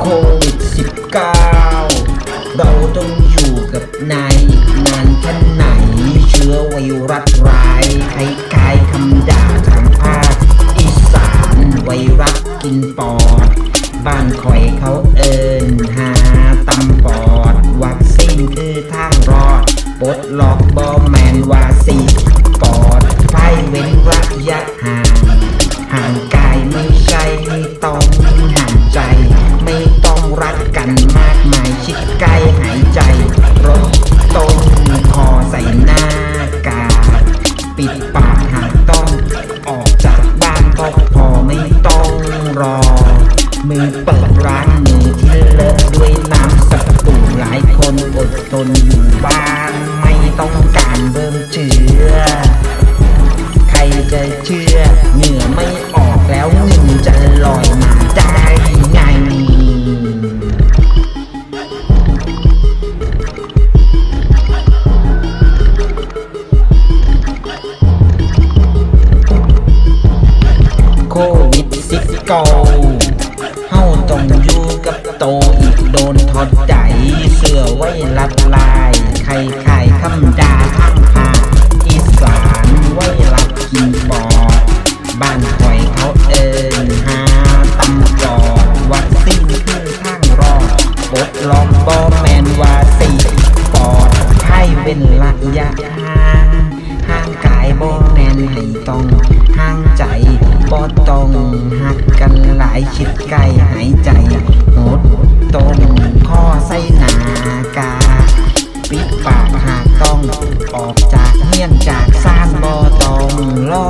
โควิด19เราต้องอยู่กับนายอีกนานแค่ไหน เชื้อไวรัสร้ายคล้ายๆคำด่าทางภาคอีสานไวรัสกินปอด บ้านคอยเขาเอินหาตำปอด เปิดร้านมือที่เลอะด้วยน้ำสบู่หลายคนอดทนอยู่บ้านไม่ต้องการเบิ่มเชื้อ ใครจะเชื่อเหงื่อไม่ออกแล้วเงินจะลอยมาได้ไงโควิดสิบเก้ โตอีกโดนทอดใจ เสื้อไว้ลัดลาย ใครขายคำดาข้างผาอีสานไว้รับกินปอดบ้านคอยเขาเอินหาตำจอดวัคซีนคือทางรอดปดล็อกบอแมนวาซีปอดให้เป็นระยะห่างห่างกายบ่แน่นให้ต้องห่างใจบ่ต้องหักกันหลายชิดใกล้หายใจ ยนจากซานบอตอมลอ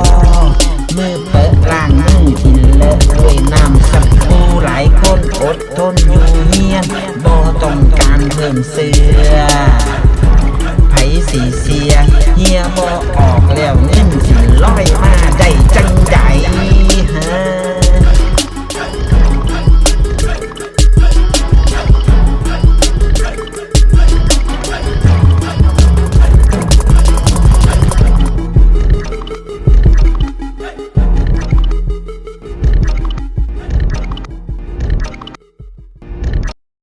มือเปิดล่างมือทินเลอะด้วยน้ำสักผู้หลายคนอดทนอยู่เฮียนบอต้องการเพิ่มเสือไผสีเสียเฮียบอออก